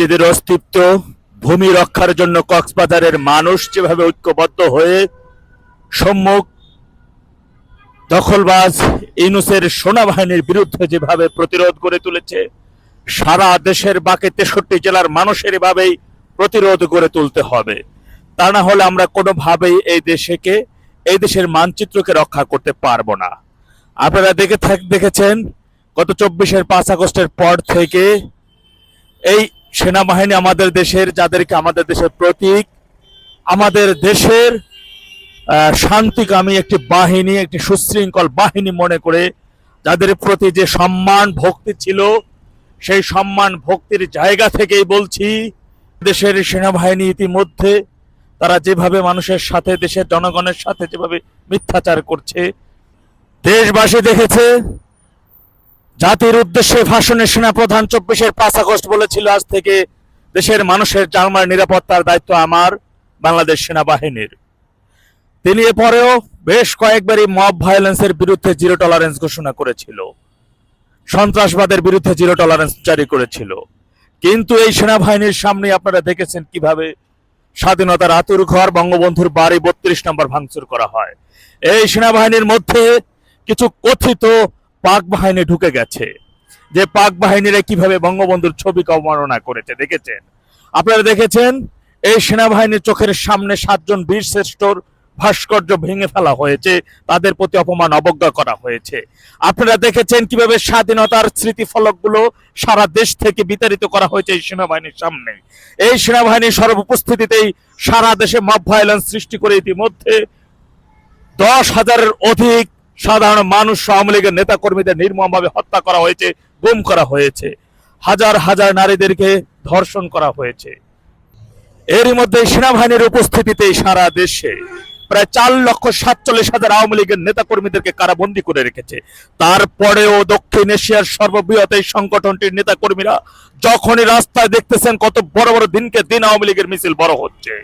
নিজেদের অস্তিত্ব, ভূমি রক্ষার জন্য কক্সবাজারের মানুষ যেভাবে ঐক্যবদ্ধ হয়ে সম্মুখ দখলবাজ ইনুসের সেনাবাহিনীর বিরুদ্ধে যেভাবে প্রতিরোধ গড়ে তুলেছে, সারা দেশের বাকি তেষট্টি জেলার মানুষের এভাবেই প্রতিরোধ গড়ে তুলতে হবে। তা না হলে আমরা কোনোভাবেই এই দেশকে, এই দেশের মানচিত্রকে রক্ষা করতে পারব না। আপনারা দেখে থাক, দেখেছেন, গত চব্বিশের পাঁচ আগস্টের পর থেকে এই সেনাবাহিনী আমাদের দেশের, যাদেরকে আমাদের দেশের প্রতীক, আমাদের দেশের শান্তিকামী একটি বাহিনী, একটি সুশৃঙ্খল বাহিনী মনে করে যাদের প্রতি যে সম্মান, ভক্তি ছিল, সেই সম্মান, ভক্তির জায়গা থেকেই বলছি, দেশের সেনাবাহিনী ইতিমধ্যে তারা যেভাবে মানুষের সাথে, দেশের জনগণের সাথে যেভাবে মিথ্যাচার করছে, দেশবাসী দেখেছে জাতির উদ্দেশ্যে ভাষণে সেনাপ্রধান চব্বিশের পাঁচ আগস্ট বলেছিল, আজ থেকে দেশের মানুষের জানমার নিরাপত্তার দায়িত্ব আমার, বাংলাদেশ সেনাবাহিনীর। তিনি এরপরেও বেশ কয়েকবারই মব ভায়োলেন্সের বিরুদ্ধে জিরো টলারেন্স ঘোষণা করেছিল। সন্ত্রাসবাদের বিরুদ্ধে জিরো টলারেন্স জারি করেছিল। কিন্তু এই সেনাবাহিনীর সামনে আপনারা দেখেছেন কীভাবে স্বাধীনতার আতুর ঘর, বঙ্গবন্ধুর বাড়ি বত্রিশ নম্বর ভাঙচুর করা হয়। এই সেনাবাহিনীর মধ্যে কিছু কথিত পাক বাহিনী ঢুকে গেছে। যে পাক বাহিনীরা কীভাবে বঙ্গবন্ধুর ছবিকে অবমাননা করেছে, দেখেছেন? আপনারা দেখেছেন, এই সেনাবাহিনীর চোখের সামনে সাতজন বীর শ্রেষ্ঠর ভাস্কর্য ভেঙে ফেলা হয়েছে, তাদের প্রতি অপমান, অবজ্ঞা করা হয়েছে। আপনারা দেখেছেন কীভাবে স্বাধীনতার স্মৃতিফলকগুলো সারা দেশ থেকে বিতাড়িত করা হয়েছে এই সেনাবাহিনীর সামনে। এই সেনাবাহিনীর সর্বউপস্থিতিতেই সারা দেশে মব ভায়োলেন্স সৃষ্টি করে ইতিমধ্যে দশ হাজারের অধিক সাধারণ মানুষ, আওয়ামী লীগের নেতা কর্মীদের নির্মমভাবে হত্যা করা হয়েছে, গুম করা হয়েছে। হাজার হাজার নারীদেরকে ধর্ষণ করা হয়েছে। এরই মধ্যে সেনাবাহিনীর উপস্থিতিতে সারা দেশে প্রায় চার লক্ষ সাতচল্লিশ হাজার আওয়ামী লীগের নেতা কর্মীদেরকে কারাবন্দী করে রেখেছে। তারপরেও দক্ষিণ এশিয়ার সর্ববৃহৎ এই সংগঠনটির নেতা কর্মীরা যখনই রাস্তায় দেখতেছেন কত বড় বড় দিনকে দিন আওয়ামী লীগের মিছিল বড় হচ্ছে।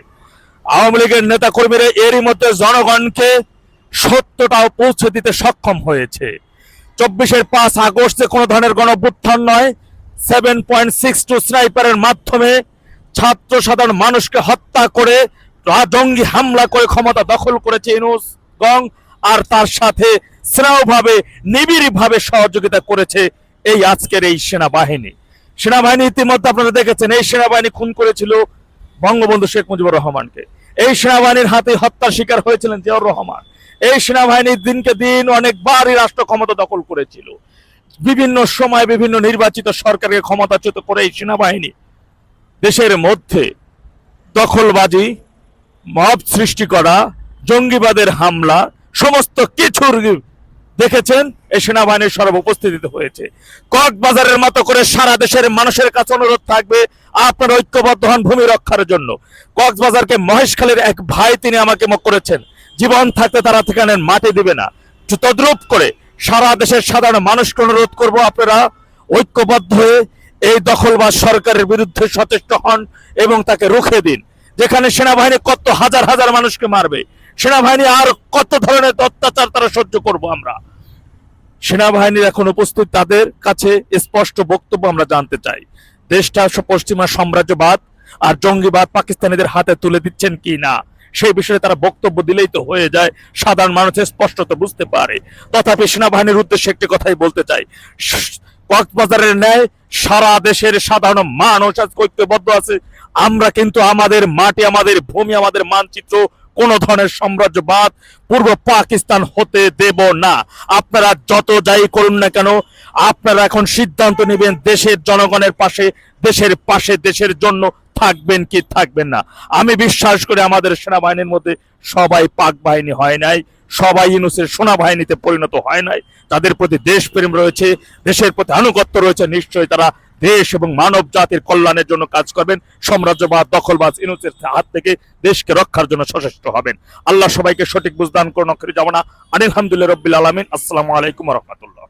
আওয়ামী লীগের নেতা কর্মীরা এরই মধ্যে জনগণকে সত্যটাও পৌঁছে দিতে সক্ষম হয়েছে। চব্বিশের পাঁচ আগস্টে কোনো ধরনের গণভ্যুত্থান নয়। সেভেন পয়েন্ট সিক্স টু স্নাইপারের মাধ্যমে ছাত্র সাধারণ মানুষকে হত্যা করে জঙ্গি হামলা করে ক্ষমতা দখল করেছে ইনুস গং, আর তার সাথে স্নেহভাবে, নিবিড়ভাবে সহযোগিতা করেছে এই আজকের এই সেনাবাহিনী। সেনাবাহিনী ইতিমধ্যে আপনারা দেখেছেন, এই সেনাবাহিনী খুন করেছিল বঙ্গবন্ধু শেখ মুজিবুর রহমানকে। এই সেনাবাহিনীর হাতে হত্যার শিকার হয়েছিলেন জিয়াউর রহমান। এই সেনাবাহিনী দিনকে দিন অনেকবারই রাষ্ট্র ক্ষমতা দখল করেছিল। বিভিন্ন সময় বিভিন্ন নির্বাচিত সরকারকে ক্ষমতাচ্যুত করে এই সেনাবাহিনী দেশের মধ্যে দখলবাজি, মব সৃষ্টি করা, জঙ্গিবাদের হামলা, সমস্ত কিছুর দেখেছেন, এই সেনাবাহিনীর সর্ব উপস্থিতিতে হয়েছে। কক্সবাজারের মতো করে সারা দেশের মানুষের কাছে অনুরোধ থাকবে, আপনার ঐক্যবদ্ধ হন ভূমি রক্ষার জন্য। কক্সবাজারকে মহেশখালীর এক ভাই তিনি আমাকে মত করেছেন জীবন থাকতে তারা সেখানে মাটি দিবে না। তদ্রুপ করে সারা দেশের সাধারণ মানুষকে অনুরোধ করব আপনারা ঐক্যবদ্ধ হয়ে এই দখলবাজ সরকারের বিরুদ্ধে সচেষ্ট হন এবং তাকে রুখে দিন। যেখানে সেনাবাহিনী কত হাজার হাজার মানুষকে মারবে, সেনাবাহিনী আর কত ধরনের অত্যাচার তারা সহ্য করব আমরা? সেনাবাহিনীর এখন উপস্থিত তাদের কাছে স্পষ্ট বক্তব্য আমরা জানতে চাই। দেশটা পশ্চিমা সাম্রাজ্যবাদ আর জঙ্গিবাদ পাকিস্তানিদের হাতে তুলে দিচ্ছেন কি না সেই বিষয়ে তারা বক্তব্য দিলেই তো হয়ে যায়। সাধারণ মানুষের স্পষ্টত বুঝতে পারে। তথাপি সেনাবাহিনীর উদ্দেশ্যে একটি কথাই বলতে চাই। কক্সবাজারের ন্যায় সারা দেশের সাধারণ মানুষ আজ ঐক্যবদ্ধ আছে। আমরা কিন্তু আমাদের মাটি, আমাদের ভূমি, আমাদের মানচিত্র কোন ধরনের সাম্রাজ্যবাদ পূর্ব পাকিস্তান হতে দেব না। আপনারা যত যাই করুন না কেন, আপনারা এখন সিদ্ধান্ত নেবেন দেশের জনগণের পাশে, দেশের পাশে, দেশের জন্য থাকবেন কি থাকবেন না। আমি বিশ্বাস করি আমাদের সেনাবাহিনীর মধ্যে সবাই পাক বাহিনী হয় নাই, সবাই ইনুসের সেনাবাহিনীতে পরিণত হয় নাই। তাদের প্রতি দেশপ্রেম রয়েছে, দেশের প্রতি আনুগত্য রয়েছে, নিশ্চয়ই তারা দেশ এবং মানব জাতির কল্যাণের জন্য কাজ করবেন। সাম্রাজ্যবাদ, দখলবাজ ইনুসের হাত থেকে দেশকে রক্ষার জন্য সচেষ্ট হবেন। আল্লাহ সবাইকে সঠিক বুঝদান করুন যাব না। আলহামদুলিল্লাহ রব্বিল আলমিন। আসসালামু আলাইকুম রহমতুল্লাহ।